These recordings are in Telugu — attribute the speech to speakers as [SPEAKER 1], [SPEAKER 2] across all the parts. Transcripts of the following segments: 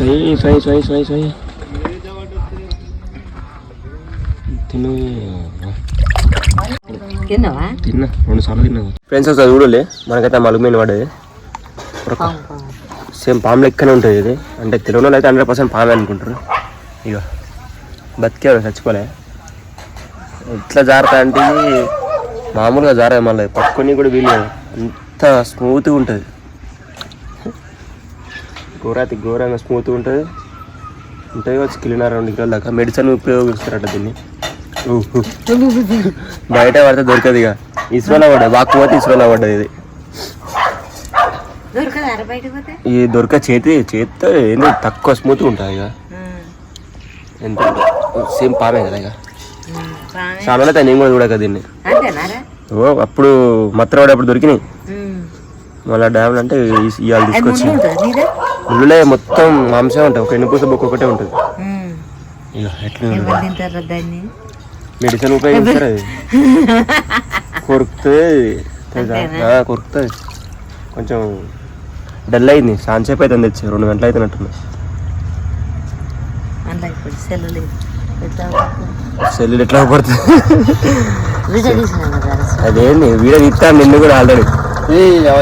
[SPEAKER 1] సొయ్ సొయ్ సొయ్ సొయ్ సొయ్ తిను.
[SPEAKER 2] తిన్నావా?
[SPEAKER 1] తిన్నా. రెండు సార్లు తిన్నా. ఫ్రెండ్స్ ఒకసారి చూడలే. మనకైతే మలుగుమైన పడ్డది సేమ్ పాము లెక్కనే ఉంటుంది ఇది. అంటే తెలియని వాళ్ళు అయితే హండ్రెడ్ పర్సెంట్ పామే అనుకుంటారు. ఇక బతికేవాడు చచ్చిపోలే. ఎట్లా జారుతా అంటే మామూలుగా జారదు మళ్ళీ. పట్టుకొని కూడా వీలు అంత స్మూత్గా ఉంటుంది. ఘోరాతి ఘోరంగా స్మూత్గా ఉంటుంది. ఉంటుంది వచ్చి కిలోన్నర రెండు కిలోల దాకా. మెడిసిన్ ఉపయోగిస్తారట దీన్ని. బయట పడితే దొరకదు ఇక. ఇసువలో పడ్డది. వాక్ పోతే ఇసువలో పడ్డది ఇది. ఈ దొరక చేతి చేతితో ఏంది? తక్కువ స్మూత్గా ఉంటుంది ఇక. ఎంత సేమ్ పామే కదా ఇక. చాలా నేను కూడా చూడక దీన్ని. ఓ అప్పుడు మత్తరవాడు అప్పుడు దొరికినాయి మళ్ళీ డ్యామ్లు అంటే ఇవాళ తీసుకొచ్చి ముళ్ళులే మొత్తం మాంసం ఉంటుంది. ఒక ఎన్నుపూస బొక్క ఒకటే ఉంటుంది. ఎట్లా మెడిసిన్ ఉపయోగిస్తారు అది కొరుకుతుంది. కొరుకుతుంది. కొంచెం డల్ అయింది. సాన్సేపు అయితే తెచ్చి. రెండు గంటలు అయితే
[SPEAKER 2] ఇప్పుడు సెల్లు
[SPEAKER 1] ఎట్లా పడుతుంది అదేంది? వీడియో తీస్తాను. నిన్ను కూడా ఆల్రెడీ.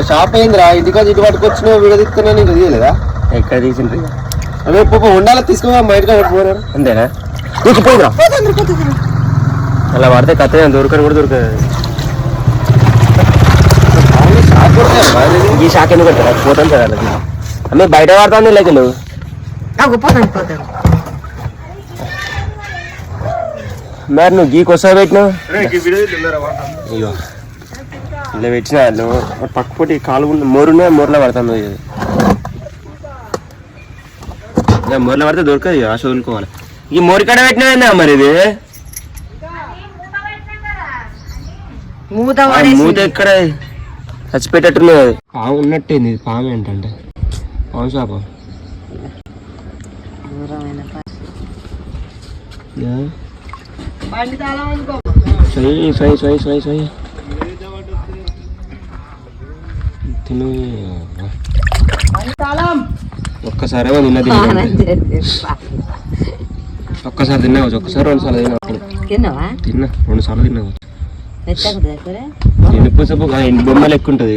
[SPEAKER 1] షాప్ అయిందిరా ఇంటికి ఇటు పట్టుకొచ్చిన వీడియో తీస్తున్నా నీకు తీయలేదా ఎక్కడ తీసిండ్రు? అదే పాప ఉండాలి తీసుకోవా మా ఇంటికి పోరారు అంతేనా? నీకు పోయిరా. అలా పడితే కథ దొరకని కూడా దొరకదు. ఈ షాక్ ఎందుకు పెట్టారా పోతాను సార్ వాళ్ళకి అమ్మే బయట పడుతుంది లేక నువ్వు.
[SPEAKER 2] పోతాను పోతాను.
[SPEAKER 1] మరి నువ్వు గీకి వస్తా పెట్టినావు అయ్యో. ఇలా పెట్టిన నువ్వు? పక్క పొట్టి కాలు మోరునే మోర్లో పడతాను ఇది ఇలా మోర్లో పడితే దొరకదు ఇక, ఆశ వదులుకోవాలి. ఈ మోరి కాడ పెట్టినా మరి ఇది
[SPEAKER 2] మూత
[SPEAKER 1] ఎక్కడ? చచ్చిపెట్టేట్టున్నది. పాము ఉన్నట్టేంది ఇది పాము ఏంటంటే పాము శాపం
[SPEAKER 2] దూరమైన పా-
[SPEAKER 1] సొయ్ సొయ్ సొయ్ సొయ్ సొయ్ తిను ఒక్కసారి నిన్న తిన్నా. ఒక్కసారి రెండు సార్లు తిన్నా
[SPEAKER 2] తిన్నావా?
[SPEAKER 1] తిన్నా రెండు సార్లు
[SPEAKER 2] మెత్తగా దగ్గర
[SPEAKER 1] ఎన్ని పూసపు బొమ్మలు ఎక్కువ ఉంటుంది